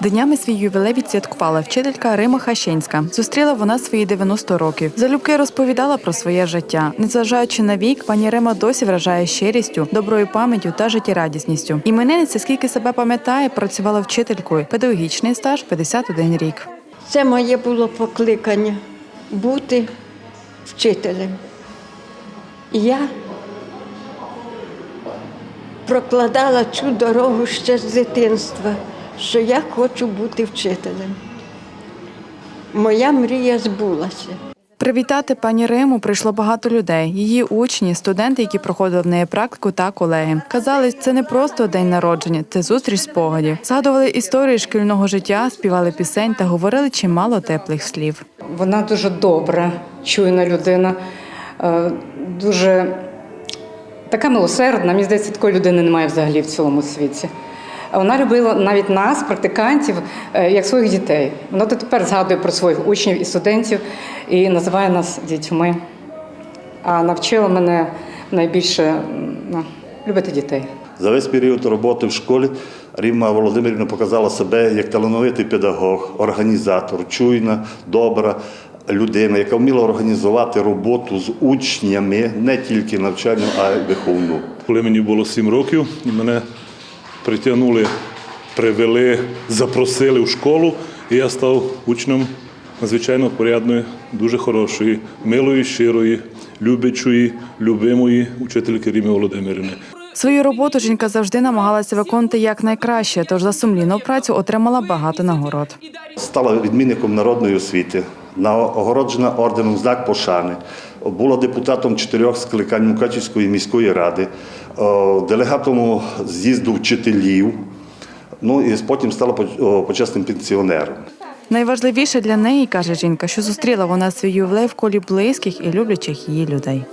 Днями свій ювілей відсвяткувала вчителька Рима Хащинська. Зустріла вона свої 90 років. Залюбки розповідала про своє життя. Незважаючи на вік, пані Рима досі вражає щирістю, доброю пам'яттю та життєрадісністю. Іменинниця, скільки себе пам'ятає, працювала вчителькою. Педагогічний стаж 51 рік. Це моє було покликання бути вчителем. Я прокладала цю дорогу ще з дитинства, що я хочу бути вчителем. Моя мрія збулася. Привітати пані Риму прийшло багато людей. Її учні, студенти, які проходили в неї практику, та колеги. Казали, це не просто день народження, це зустріч спогадів. Згадували історії шкільного життя, співали пісень та говорили чимало теплих слів. Вона дуже добра, чуйна людина, е, дуже така милосердна. Мені здається, такої людини немає взагалі в цілому світі. А Вона любила навіть нас, практикантів, е, як своїх дітей. Вона дотепер згадує про своїх учнів і студентів і називає нас дітьми. А навчила мене найбільше ну, любити дітей. За весь період роботи в школі Ріма Володимирівна показала себе як талановитий педагог, організатор, чуйна, добра людина, яка вміла організувати роботу з учнями не тільки навчальну, а й виховну. Коли мені було сім років, і мене притягнули, привели, запросили в школу, і я став учнем надзвичайно порядної, дуже хорошої, милої, щирої, любячої, любимої учительки Ріми Володимирівни. Свою роботу жінка завжди намагалася виконувати якнайкраще, тож за сумлінну працю отримала багато нагород. Стала відмінником народної освіти, нагороджена орденом знак пошани, була депутатом чотирьох скликань Мукачівської міської ради, делегатом з'їзду вчителів. Ну і потім стала почесним пенсіонером. Найважливіше для неї, каже жінка, що зустріла вона свій ювілей в колі близьких і люблячих її людей.